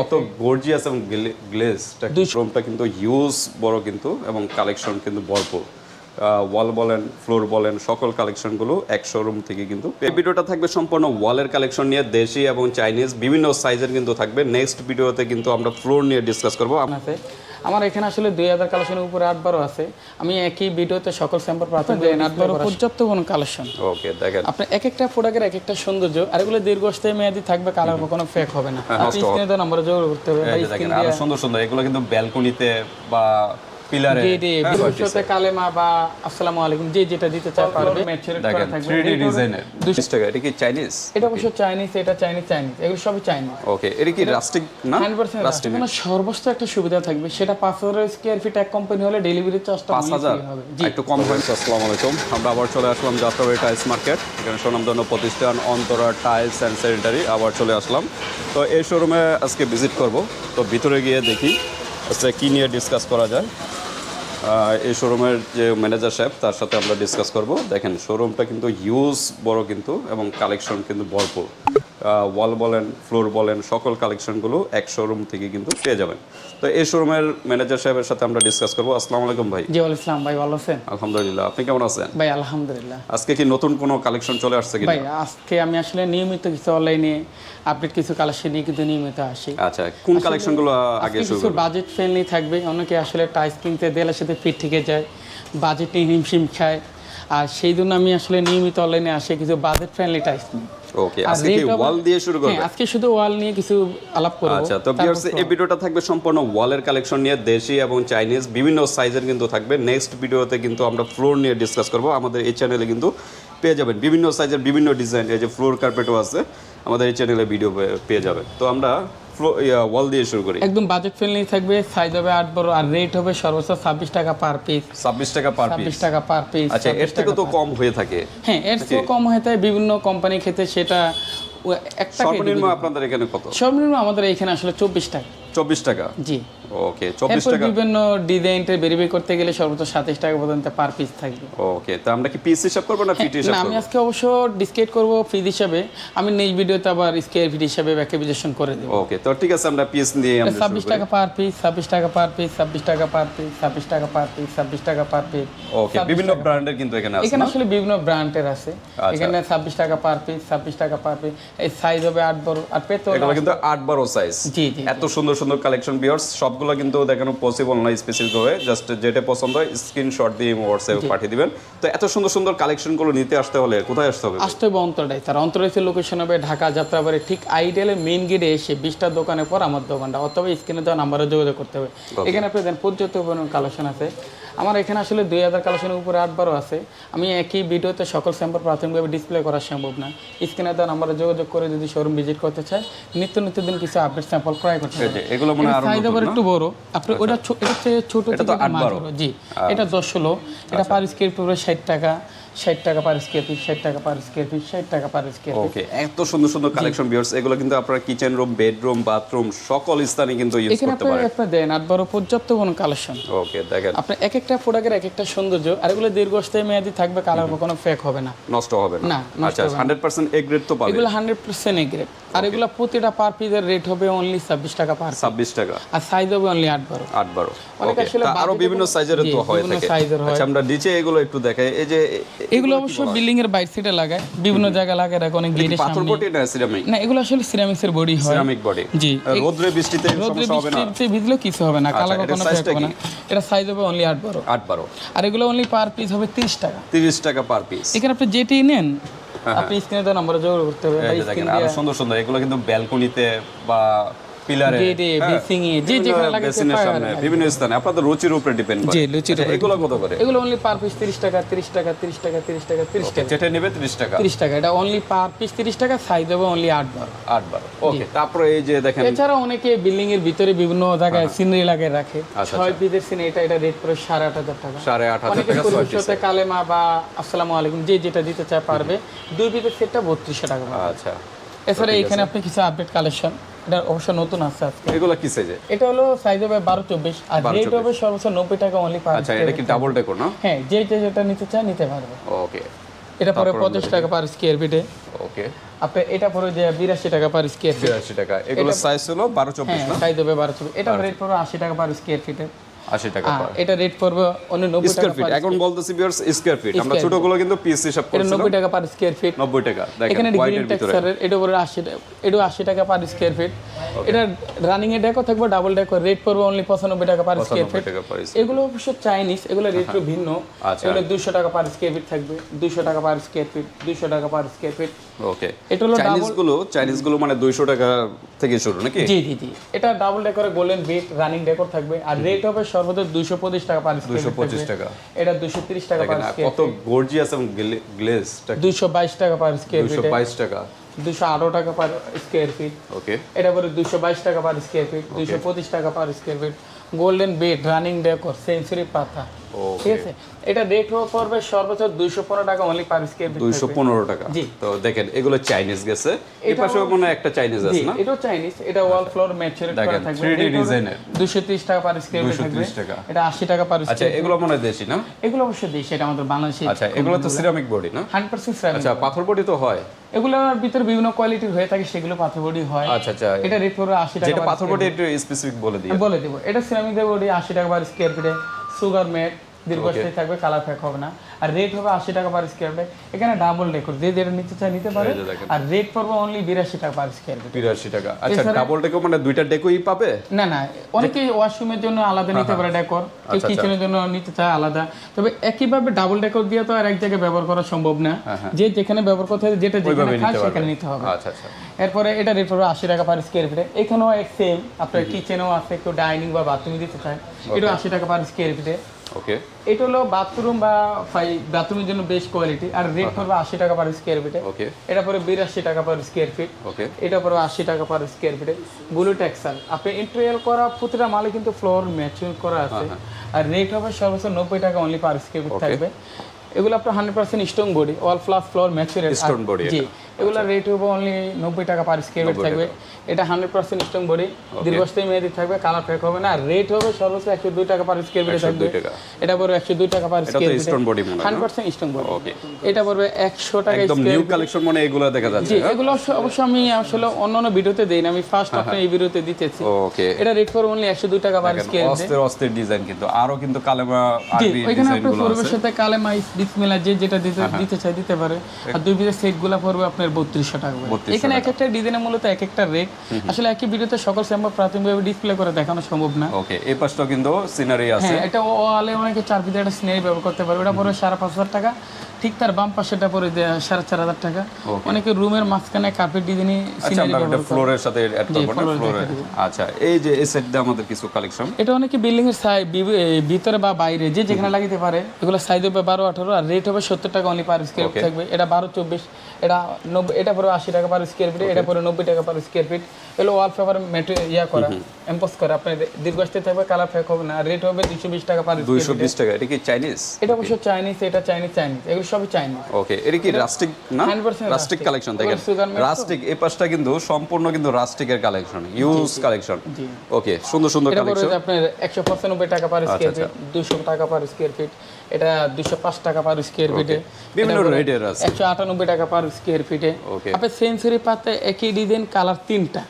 কত গর্জিয়াস এবং গ্লেজটা রুমটা কিন্তু হিউজ বড় কিন্তু এবং কালেকশন কিন্তু ভরপুর। ওয়াল বলেন ফ্লোর বলেন সকল কালেকশনগুলো এক শোরুম থেকে কিন্তু এই ভিডিওটা থাকবে সম্পূর্ণ ওয়ালের কালেকশন নিয়ে দেশি এবং চাইনিজ বিভিন্ন সাইজের কিন্তু থাকবে। নেক্সট ভিডিওতে কিন্তু আমরা ফ্লোর নিয়ে ডিসকাস করব। আছে আমার এখানে আসলে দুই হাজার কালেকশনের উপরে আটবারও আছে। আমি একই ভিডিওতে সকল স্যাম্পল প্রাথমিক আটবারও পর্যাপ্ত কোনো কালেকশন ওকে দেখেন। আপনি এক একটা প্রোডাক্টের এক একটা সৌন্দর্য আর এগুলো দীর্ঘস্থায়ী মেয়াদি থাকবে কালার কোনো ফেক হবে না। হ্যাঁ, আপনি স্ক্রিনে তো নাম্বার যোগাযোগ করতে হবে বা এই যে দেখেন স্ক্রিন আরও দিয়ে সুন্দর সুন্দর। এগুলো কিন্তু ব্যালকনিতে বা পিলারে ভবিষ্যতে কালেমা বা আসসালামু আলাইকুম যে যেটা দিতে চায় পারবে। দেখেন 3D ডিজাইনের 200 টাকা এটা কি চাইনিজ এটা অবশ্য চাইনিজ এটা চাইনিজ চাইনিজ এগুলো সবই চাইনিজ ওকে এটা কি রাস্টিক না? হান্ড্রেড পার্সেন্ট কোনো সর্বোচ্চ একটা সুবিধা থাকবে। সেটা পাঁচ হাজার ফিট এক কোম্পানি হলে ডেলিভারি চার্জটা পাঁচ হাজার? হবে। জি। একটু কম হয়েছে আসসালামু আলাইকুম। আমরা আবার চলে আসলাম যাত্রাবাড়ি টাইলস মার্কেট এখানে সুনামধন্য প্রতিষ্ঠান অন্তরা টাইলস অ্যান্ড স্যানিটারি আবার চলে আসলাম। তো এই শোরুমে আজকে ভিজিট করব। তো ভিতরে গিয়ে দেখি আজকে কী নিয়ে ডিসকাস করা যায়। এই শোরুমের যে ম্যানেজার সাহেব তার সাথে আমরা ডিসকাস করব। দেখেন শোরুমটা কিন্তু হিউজ বড় কিন্তু এবং কালেকশন কিন্তু ভরপুর। ওয়াল বলেন ফ্লোর বলেন সকল কালেকশনগুলো এক শোরুম থেকে কিন্তু পেয়ে যাবেন। তো এই শোরুমের ম্যানেজার সাহেবের সাথে আমরা ডিসকাস করব। আসসালামু আলাইকুম ভাই। জি ইসলাম ভাই ভালো আছেন? আলহামদুলিল্লাহ আপনি কেমন আছেন? ভাই আলহামদুলিল্লাহ। আজকে কি নতুন কোনো কালেকশন চলে আসছে কি ভাই আজকে আমি আসলে নিয়মিত কিছু অনলাইনে আপডেট কিছু কালেকশন নিয়ে কিন্তু নিয়মিত আসি। আচ্ছা কোন কালেকশনগুলো আগে শুরু কিছু বাজেট ফ্রেন্ডলি থাকবে। অনেকে আসলে টাইস কিনতে দেয়ালের সাথে ফিট থেকে যায় বাজেট নিয়ে হিমশিম খায়। আর সেই জন্য আমি আসলে নিয়মিত অনলাইনে আসি কিছু বাজেট ফ্রেন্ডলি টাইস নিয়ে। ওকে আজকে কি ওয়াল দিয়ে শুরু করবে হ্যাঁ আজকে শুধু ওয়াল নিয়ে কিছু আলাপ করব। আচ্ছা তো ভিউয়ার্স এই ভিডিওটা থাকবে সম্পূর্ণ ওয়ালের কালেকশন নিয়ে দেশি এবং চাইনিজ বিভিন্ন সাইজের কিন্তু থাকবে। নেক্সট ভিডিওতে কিন্তু আমরা ফ্লোর নিয়ে ডিসকাস করব। আমাদের এই চ্যানেলে কিন্তু পেয়ে যাবেন বিভিন্ন সাইজের বিভিন্ন ডিজাইন এই যে ফ্লোর কার্পেটও আছে। আমাদের এই চ্যানেলে ভিডিও পেয়ে যাবেন তো আমরা ওয়াল দিয়ে শুরু করি। একদম বাজেট ফ্রেন্ডলি থাকবে সাইজ হবে আট বড় আর রেট হবে সর্বোচ্চ ছাব্বিশ টাকা পার পিস ছাব্বিশ টাকা পার পিস টাকা পার পিস আচ্ছা এর থেকে তো কম হয়ে থাকে হ্যাঁ এর থেকে কম হয়ে থাকে বিভিন্ন কোম্পানির ক্ষেত্রে সেটা একটা এক সর্বনিম্ন আপনাদের এখানে কত? সর্বনিম্ন আমাদের এখানে আসলে চব্বিশ টাকা। চব্বিশ টাকা। জি। ওকে চব্বিশ এরপর টাকা বিভিন্ন ডিজাইনটা ভেরিফাই করতে গেলে সর্বোচ্চ সাতাশ টাকা পর্যন্ত পার পিস থাকবে। ওকে তো আমরা কি পিস হিসাব করব না ফিট হিসাব না আমি আজকে অবশ্য ডিসকেট করব ফিজ হিসাবে। আমি নেক্সট ভিডিওতে আবার স্কোয়ার ফিট হিসাবে ব্যাখ্যা করে দেবো। ওকে তো ঠিক আছে আমরা পিস দিয়ে আমরা শুরু ছাব্বিশ করি। টাকা পার পিস ছাব্বিশ টাকা পার পিস ছাব্বিশ টাকা পার পিস ছাব্বিশ টাকা পার পিস ছাব্বিশ টাকা পার পিস ওকে বিভিন্ন ব্র্যান্ডের কিন্তু এখানে আছে এখানে আসলে বিভিন্ন ব্র্যান্ডের আছে। আচ্ছা। এখানে ছাব্বিশ টাকা পার পিস ছাব্বিশ টাকা পার পিস এই সাইজ হবে আট বড় আর পেতো এগুলো কিন্তু আট বারো সাইজ জি জি এত সুন্দর সুন্দর কালেকশন বিয়ার্স সবগুলো কিন্তু দেখানো পসিবল না স্পেসিফিকভাবে জাস্ট যেটা পছন্দ হয় স্ক্রিনশট দিয়ে হোয়াটসঅ্যাপে পাঠিয়ে দিবেন। তো এত সুন্দর সুন্দর কালেকশনগুলো নিতে আসতে হলে কোথায় আসতে হবে? আসতে হবে অন্তরাই তার অন্তরাইসের লোকেশন হবে ঢাকা যাত্রাবাড়ি। ঠিক আইডিয়ালে মেন গেটে এসে বিশটা দোকানের পর আমার দোকানটা অথবা স্ক্রিনে দেওয়া নাম্বারে যোগাযোগ করতে হবে। এখানে আপনি দেন পর্যাপ্ত পরিমাণ কালেকশন আছে। আমার এখানে আসলে দুই হাজার কালেকশনের উপরে আটবারও আছে। আমি একই ভিডিওতে সকল স্যাম্পল প্রাথমিকভাবে ডিসপ্লে করা সম্ভব না। স্ক্রিনে দেওয়া নাম্বারে যোগাযোগ করে যদি শোরুম ভিজিট করতে চাই নিত্য নিত্য দিন কিছু আপডেট স্যাম্পল ক্রয় করতে চাই এগুলো মনে হয় সাইজ আবার একটু বড়। আপনি ওটা এটা হচ্ছে ছোট থেকে। জি এটা দশ ষোলো। এটা পার স্কোয়ার ফিট ষাট টাকা। ষাট টাকা পার স্কোয়ার ফিট ষাট টাকা পার স্কোয়ার ফিট ষাট টাকা পার স্কোয়ার ওকে এত সুন্দর সুন্দর কালেকশন বিয়ার্স এগুলো কিন্তু আপনারা কিচেন রুম বেডরুম বাথরুম সকল স্থানে কিন্তু ইউজ করতে আপনি পারেন। আপনার দেন আট বারো পর্যাপ্ত কোনো কালেকশন ওকে দেখেন। আপনার এক একটা প্রোডাক্টের এক একটা সৌন্দর্য আর এগুলো দীর্ঘস্থায়ী মেয়াদি থাকবে কালার কোনো ফেক হবে না। নষ্ট হবে না। আচ্ছা হবে না। হান্ড্রেড পার্সেন্ট এ গ্রেড তো পাবে এগুলো হান্ড্রেড পার্সেন্ট এগ্রেড আর এগুলো প্রতিটা পার পিসের রেট হবে অনলি ছাব্বিশ টাকা পার ছাব্বিশ টাকা। আর সাইজ হবে অনলি আট বারো। আট বারো। অনেক আসলে আরও বিভিন্ন সাইজের তো হয়ে থাকে। আচ্ছা আমরা নিচে এগুলো একটু দেখাই। এই যে এ- এ- এগুলো অবশ্য বিল্ডিং এর বাইরে সাইডে লাগায় বিভিন্ন জায়গা লাগায় রাখে অনেক গেটের পাথর বটি না সিরামিক না এগুলো আসলে সিরামিক্স এর বডি হয়। সিরামিক বডি জি। রোদ্রে বৃষ্টিতে রোদ্রে সমস্যা হবে না? বৃষ্টিতে ভিজলেও কিছু হবে না কালার এটার কখনো size ফেক টা হবে না। এটা সাইজ হবে অনলি আট বারো। আট বারো। আর এগুলো অনলি পার পিস হবে তিরিশ টাকা। তিরিশ টাকা পার পিস এখানে আপনি যেটি নেন আপনি স্ক্রিনে দেওয়া নাম্বারে যোগাযোগ করতে হবে আরও সুন্দর সুন্দর এগুলো কিন্তু ব্যালকনিতে বা পিলারে। বেসিং এ যে যেখানে লাগে বেসিনের সামনে বিভিন্ন স্থানে। আপনাদের রুচির উপরে ডিপেন্ড করে। জি, রুচির আচ্ছা, এগুলো কত করে? এগুলো অনলি পার পিস তিরিশ টাকা তিরিশ টাকা তিরিশ টাকা তিরিশ টাকা তিরিশ টাকা। যেটা নেবে তিরিশ টাকা। তিরিশ টাকা এটা অনলি পার পিস তিরিশ টাকা সাইজ হবে অনলি আট বারো। আট বারো। ওকে তারপরে এই যে দেখেন এছাড়া অনেকে বিল্ডিং এর ভিতরে বিভিন্ন জায়গায় সিনারি লাগিয়ে রাখে। আচ্ছা, পিসের সিনারি এটা এটা রেট করে সাড়ে আট হাজার টাকা। পিস কালেমা বা আসসালামু আলাইকুম যে যেটা দিতে চায় পারবে দুই পিসের সেটটা বত্রিশশো টাকা। পাবে। আচ্ছা। এছাড়া এখানে আপনি কিছু আপডেট কালেকশন এটা অবশ্য নতুন আছে আজকে। এগুলো কি সাইজে এটা হলো সাইজ হবে বারো চব্বিশ। আর রেট হবে সর্বোচ্চ নব্বই টাকা অনলি পার আচ্ছা এটা কি ডাবল ডেকোর না? হ্যাঁ যে যে যেটা নিতে চায় নিতে পারবে। ওকে এটা পরে পঞ্চাশ টাকা পার স্কোয়ার ফিটে ওকে আপনি এটা পরে যে বিরাশি টাকা পার স্কোয়ার ফিট বিরাশি টাকা। এগুলো সাইজ হলো বারো চব্বিশ হ্যাঁ সাইজ হবে বারো চব্বিশ। এটা রেট পরে আশি টাকা পার স্কোয়ার ফিটে আশি টাকা এটা রেট পড়বে অন্য নব্বই টাকা স্কোয়ার ফিট এখন বলতেছি বিয়ার্স স্কোয়ার ফিট আমরা ছোটগুলো কিন্তু পিস হিসাব এটা করছিলাম। নব্বই টাকা পার স্কোয়ার ফিট নব্বই টাকা। দেখেন এখানে গ্রিন ভিতরে। টেক্সচারের এটা পড়বে আশি টাকা এটা আশি টাকা পার স্কোয়ার ফিট এটা রানিং এ ডেকো থাকবে ডাবল ডেকো রেট পড়বে অনলি পঁচানব্বই টাকা পার স্কোয়ার ফিট এগুলো অবশ্য চাইনিজ এগুলো রেট একটু ভিন্ন। আচ্ছা। এগুলো দুশো টাকা পার স্কোয়ার ফিট থাকবে। দুশো টাকা পার স্কোয়ার ফিট দুশো টাকা পার স্কোয়ার ফিট ওকে এটা হলো চাইনিজগুলো চাইনিজগুলো মানে দুইশো টাকা থেকে শুরু নাকি? জি জি জি। এটা ডাবল ডেকোরে গোল্ডেন বিট রানিং ডেকোর থাকবে। আর রেট হবে সর্বোচ্চ দুশো পঁচিশ টাকা পার স্কোয়ার দুইশো ফিট পঁচিশ টাকা। এটা দুশো তিরিশ টাকা পার দেখেন কত গর্জিয়াস এবং গ্লেজটা দুশো বাইশ টাকা পার স্কোয়ার দুইশো বাইশ টাকা। দুশো আঠারো টাকা পার স্কোয়ার ফিট ওকে এটা পরে দুশো বাইশ টাকা পার স্কোয়ার ফিট দুশো পঁচিশ টাকা per square feet golden bed running decor century পাতা। ঠিক আছে? এটা রেট পড়বে সর্বোচ্চ দুইশো পনেরো টাকা অনলি পার স্কোয়ার দুইশো পনেরো টাকা। জি। তো দেখেন এগুলো চাইনিজ গেছে। পাশেও মনে একটা চাইনিজ আছে না? এটাও চাইনিজ এটা ওয়াল ফ্লোর ম্যাচুরেট করা থাকবে। 3D ডিজাইনের। দুশো তিরিশ টাকা পার স্কোয়ার ফিট থাকবে। টাকা। এটা আশি টাকা পার আচ্ছা এগুলো মনে দেশি না? এগুলো অবশ্যই দেশ এটা আমাদের বাংলাদেশে আচ্ছা এগুলো তো সিরামিক বডি না? হান্ড্রেড পার্সেন্ট আচ্ছা পাথর বডি তো হয়। এগুলোর ভিতরে বিভিন্ন কোয়ালিটির হয়ে থাকে সেগুলো পাথর বডি হয়। আচ্ছা আচ্ছা। এটা রেট পড়বে আশি টাকা যেটা পাথর বডি একটু স্পেসিফিক বলে দিই বলে দেবো। এটা সিরামিক ওটি আশি টাকা পার স্কোয়ার ফিটে সুগার মেট দীর্ঘস্থায়ী থাকবে কালার ফ্যাক হবে না। আর রেট হবে আশি টাকা পার স্কোয়ার ফিট এখানে ডাবল ডেকোর যে যেটা নিতে চায় নিতে পারে। আর রেট পড়বে অনলি বিরাশি টাকা পার স্কোয়ার ফিট বিরাশি টাকা। আচ্ছা ডাবল ডেকো মানে দুইটা ডেকোই পাবে? না না অনেকে ওয়াশরুমের জন্য আলাদা নিতে পারে ডেকোর কেউ আচ্ছা, কিচেনের জন্য নিতে চায় আলাদা। তবে একইভাবে ডাবল ডেকোর দিয়ে তো আর এক জায়গায় ব্যবহার করা সম্ভব না। যে যেখানে ব্যবহার করতে হয় যেটা যেখানে খায় নিতে সেখানে নিতে হবে। আচ্ছা আচ্ছা। এরপরে এটা রেট পড়বে আশি টাকা পার স্কোয়ার ফিটে এখানেও সেম আপনার কিচেনেও আছে কেউ ডাইনিং বা বাথরুমে দিতে চায়। এটা আশি টাকা পার স্কোয়ার ফিটে ওকে এটা হলো বাথরুম বা বাথরুমের জন্য বেস্ট কোয়ালিটি আর রেট পড়বে আশি টাকা পার স্কোয়ার ফিটে ওকে এটা পরে বিরাশি টাকা পার স্কোয়ার ফিট ওকে এটা পড়বে আশি টাকা পার স্কোয়ার ফিটে ব্লু টেক্সাল আপনি ইন্টেরিয়াল করা প্রতিটা মালে কিন্তু ফ্লোর ম্যাচিং করা আছে। আর রেট হবে সর্বোচ্চ নব্বই টাকা অনলি পার স্কোয়ার ফিট থাকবে। এগুলো আপনার hundred percent stone body all plus floor maturate Stone body জি। এগুলো রেট হবে অনলি নব্বই টাকা পার স্কোয়ার ফিট থাকবে। এটা হান্ড্রেড পার্সেন্ট স্টোন বডি দীর্ঘস্থায়ী মেয়াদি থাকবে কালার ফেক হবে না। রেট হবে সর্বোচ্চ একশো দুই টাকা পার স্কোয়ার ফিটে থাকবে। এটা পড়বে একশো দুই টাকা পার স্কোয়ার ফিটে হয় হান্ড্রেড পার্সেন্ট স্টোন বডি এটা পড়বে একশো টাকা একদম নিউ কালেকশন মানে এগুলো দেখা জি যাচ্ছে এগুলো অবশ্য- আমি আসলে অন্যান্য ভিডিওতে দেই না আমি ফার্স্ট আপনার এই ভিডিওতে দিতেছি। ওকে এটা রেট পড়বে অনলি একশো দুই টাকা পার স্কোয়ার অস্থির অস্থির ডিজাইন কিন্তু। আরও কিন্তু কালেমা আরবি ওইখানে ডিজাইন আপনারগুলো পড়বে সাথে কালেমা বিসমিল্লাহ যে যেটা দিতে হ্যাঁ, দিতে চাই দিতে পারে। আর দুই পিসের সেটগুলা পড়বে আপনার বত্রিশশো টাকা এখানে এক একটা ডিজাইনে মূলত এক একটা রেট আসলে একই ভিডিওতে সকল স্যাম্পল প্রাথমিকভাবে ডিসপ্লে করে দেখানো সম্ভব না। ওকে এই পাশটাও কিন্তু সিনারি আছে। হ্যাঁ এটা ওয়ালে অনেকে চার পিসে একটা স্নেহ ব্যবহার করতে পারবে। ওটা পড়বে সাড়ে পাঁচ হাজার টাকা। ঠিক তার বাম পাশেটা পড়ে দেয়া সাড়ে চার হাজার টাকা। অনেকে রুমের মাঝখানে কার্পেট ডিজাইনে আচ্ছা ফ্লোরের সাথে অ্যাড করব না? ফ্লোরে আচ্ছা এই যে এই সেট আমাদের কিছু কালেকশন এটা অনেকে বিল্ডিং এর সাই ভিতরে বা বাইরে যে যেখানে লাগাতে পারে এগুলো সাইজ হবে বারো আঠারো আর রেট হবে সত্তর টাকা অনলি পার স্কোয়ার ফিট থাকবে। এটা বারো চব্বিশ এটা নব্বই এটা পরে আশি টাকা পার স্কোয়ার ফিট এটা পরে নব্বই টাকা পার স্কোয়ার ফিট এগুলো ওয়াল পেপার মেটেরিয়াল ইয়া করা এম্পোজ করা আপনার দীর্ঘস্থায়ী থাকবে কালার ফেক হবে না। রেট হবে দুশো বিশ টাকা পার স্কোয়ার দুইশো বিশ টাকা এটা কি চাইনিজ এটা অবশ্য চাইনিজ এটা চাইনিজ চাইনিজ এগুলো সবই চাইনিজ ওকে এটা কি রাস্টিক না? রাস্টিক কালেকশন দেখেন? রাস্টিক এই পাশটা কিন্তু সম্পূর্ণ কিন্তু রাস্টিকের কালেকশন ইউজ কালেকশন জি। ওকে সুন্দর সুন্দর কালেকশন যে আপনার একশো পঁচানব্বই টাকা পার স্কোয়ার ফিট দুশো টাকা পার স্কোয়ার ফিট এটা দুশো পাঁচ টাকা পার স্কোয়ার ফিটে বিভিন্ন রেটের আছে। একশো আটানব্বই টাকা পার স্কোয়ার ফিটে. আপনার সেঞ্চুরি পাতে একই ডিজাইন কালার তিনটা।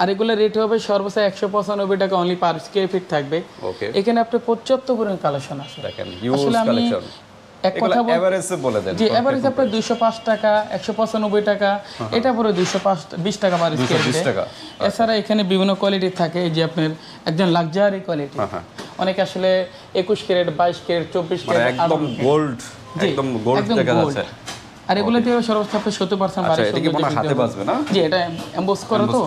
আর এগুলো রেট হবে সর্বোচ্চ একশো পঁচানব্বই টাকা অনলি পার স্কোয়ার ফিট থাকবে। এখানে আপনার পঁচাত্তর পরিমাণ কালেকশন আছে দেখেন ইউজ কালেকশন এক কথা বল এভারেজে বলে দেন জি এভারেজ আপনার দুইশো পাঁচ টাকা একশো পঁচানব্বই টাকা এটা পরে দুইশো পাঁচ বিশ টাকা পার স্কোয়ার 220 টাকা। এছাড়া এখানে বিভিন্ন কোয়ালিটি থাকে এই যে আপনার একজন লাক্সারি কোয়ালিটি অনেক আসলে একুশ ক্যারেট বাইশ ক্যারেট চব্বিশ মানে ক্যারেট একদম গোল্ড একদম গোল্ড দেখা যাচ্ছে। আর এগুলো দিয়ে সর্বোচ্চ আপনি সত্তর পার্সেন্ট আচ্ছা এটা কি মনে হাতে বাজবে না? জি এটা এমবোস করা তো।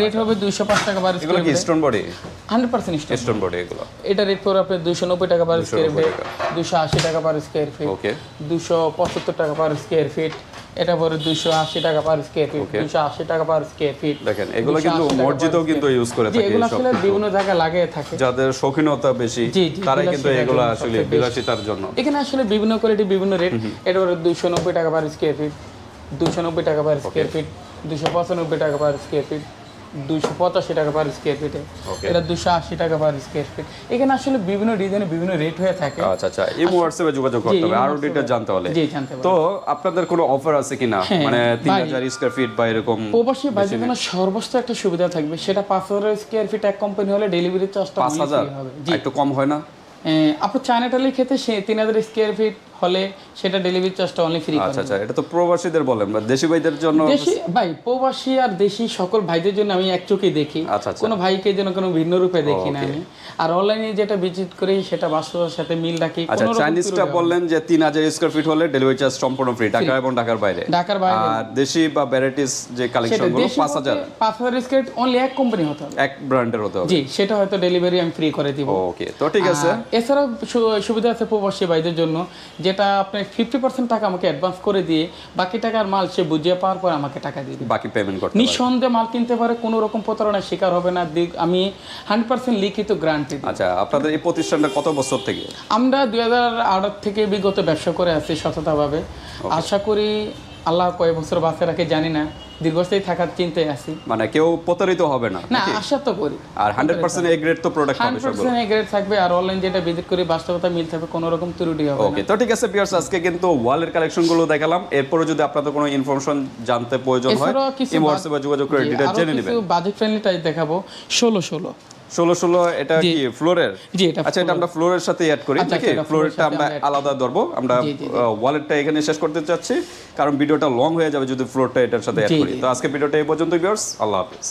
রেট হবে দুইশো পাঁচ টাকা পার এগুলো কি stone body hundred percent stone body এগুলো। এটা রেট পড়বে আপনার দুইশো নব্বই টাকা পার স্কোয়ার ফিট দুশো আশি টাকা পার স্কোয়ার ফিট ওকে দুশো পঁচাত্তর টাকা পার স্কোয়ার ফিট এটা পরে দুশো আশি টাকা পার স্কোয়ার ফিট দুশো আশি টাকা পার স্কোয়ার ফিট দেখেন এগুলো কিন্তু মসজিদেও কিন্তু ইউজ করে থাকে এগুলো আসলে বিভিন্ন জায়গায় লাগিয়ে থাকে। যাদের শৌখিনতা বেশি তারাই কিন্তু এগুলো আসলে বিলাসিতার জন্য। এখানে আসলে বিভিন্ন কোয়ালিটি বিভিন্ন রেট এটা পরে দুশো নব্বই টাকা পার স্কোয়ার ফিট দুশো নব্বই টাকা পার স্কোয়ার ফিট দুশো পঁচানব্বই টাকা পার স্কোয়ার ফিট দুশো পঁচাশি টাকা পার স্কোয়ার ফিটে এটা দুশো আশি টাকা পার স্কোয়ার ফিট এখানে আসলে বিভিন্ন ডিজাইনে বিভিন্ন রেট হয়ে থাকে। আচ্ছা আচ্ছা। এই হোয়াটসঅ্যাপে যোগাযোগ করতে হবে। আরও ডিটেল জানতে হলে। জি জানতে তো আপনাদের কোনো অফার আছে কিনা? হ্যাঁ, মানে তিন ভাই। হাজার স্কোয়ার ফিট বা এরকম প্রবাসী বাইরে জন্য সর্বোচ্চ একটা সুবিধা থাকবে। সেটা পাঁচ হাজার স্কোয়ার ফিট এক কোম্পানি হলে ডেলিভারি চার্জটা পাঁচ হাজার? হবে। জি। একটু কম হয় না? এ, আপনার চায়নাটালির ক্ষেত্রে সে তিন হাজার স্কোয়ার ফিট হলে সেটা ডেলিভারি চার্জটা অনলি ফ্রি আচ্ছা আচ্ছা এটা তো প্রবাসীদের বলেন বা দেশি ভাইদের জন্য দেশি ভাই প্রবাসী আর দেশি সকল ভাইদের জন্য আমি এক চোখে দেখি। আচ্ছা, আচ্ছা। কোনো ভাইকে যেন কোনো ভিন্ন রূপে দেখি না আমি। আর অনলাইনে যেটা ভিজিট করি সেটা বাস্তবের সাথে মিল রাখি আচ্ছা চাইনিজটা। বললেন যে তিন হাজার স্কোয়ার ফিট হলে ডেলিভারি চার্জ সম্পূর্ণ ফ্রি ঢাকা এবং ঢাকার বাইরে। ঢাকার বাইরে। আর দেশি বা ভ্যারাইটিস যে কালেকশনগুলো দেশি পাঁচ হাজার। বলতে পাঁচ হাজার স্কোয়ার অনলি এক কোম্পানি হতে হবে। এক ব্র্যান্ডের হতে হবে। জি সেটা হয়তো ডেলিভারি আমি ফ্রি করে দিব। ওকে তো ঠিক আছে। এছাড়াও সুবিধা আছে প্রবাসী ভাইদের জন্য যেটা আপনি ফিফটি পার্সেন্ট টাকা আমাকে অ্যাডভান্স করে দিয়ে বাকি টাকার মাল সে বুঝিয়ে পাওয়ার পর আমাকে টাকা দিয়ে বাকি পেমেন্ট করতে নিঃসন্দেহে মাল কিনতে পারে কোনো রকম প্রতারণার শিকার হবে না। আমি হান্ড্রেড পার্সেন্ট লিখিত গ্রান্টি আচ্ছা আপনাদের এই প্রতিষ্ঠানটা কত বছর থেকে? আমরা দুই হাজার আট থেকে বিগত ব্যবসা করে আছি সততাভাবে। আশা করি আল্লাহ কয় বছর বাঁচে রাখে জানি না। দীর্ঘস্থায়ী থাকার চিন্তায় আছি। মানে কেউ প্রতারিত হবে না না আশা তো করি। আর হান্ড্রেড পার্সেন্ট এ গ্রেড তো product hundred percent A grade থাকবে আর অনলাইন যেটা ভিজিট করি বাস্তবতা মিল থাকবে কোনো রকম ত্রুটি হবে না। ওকে তো ঠিক আছে পিয়ার্স আজকে কিন্তু ওয়ালের কালেকশনগুলো দেখালাম। এরপরে যদি আপনাদের কোনো ইনফরমেশন জানতে প্রয়োজন হয় এই হোয়াটসঅ্যাপে যোগাযোগ করে ডিটেইলস জেনে কিছু নেবেন। বাজেট ফ্রেন্ডলি টাইপ দেখাবো। ষোলো ষোলো। ষোলো ষোলো এটা কি ফ্লোরের? জি এটা আচ্ছা এটা আমরা ফ্লোরের। সাথে অ্যাড করি আচ্ছা, নাকি? ফ্লোরেরটা আমরা আলাদা ধরবো। আমরা ওয়ালেটটা এখানে শেষ করতে চাচ্ছি কারণ ভিডিওটা লং হয়ে যাবে যদি ফ্লোরটা এটার সাথে অ্যাড করি। তো আজকে ভিডিওটা এই পর্যন্ত ভিউয়ার্স আল্লাহ হাফিজ।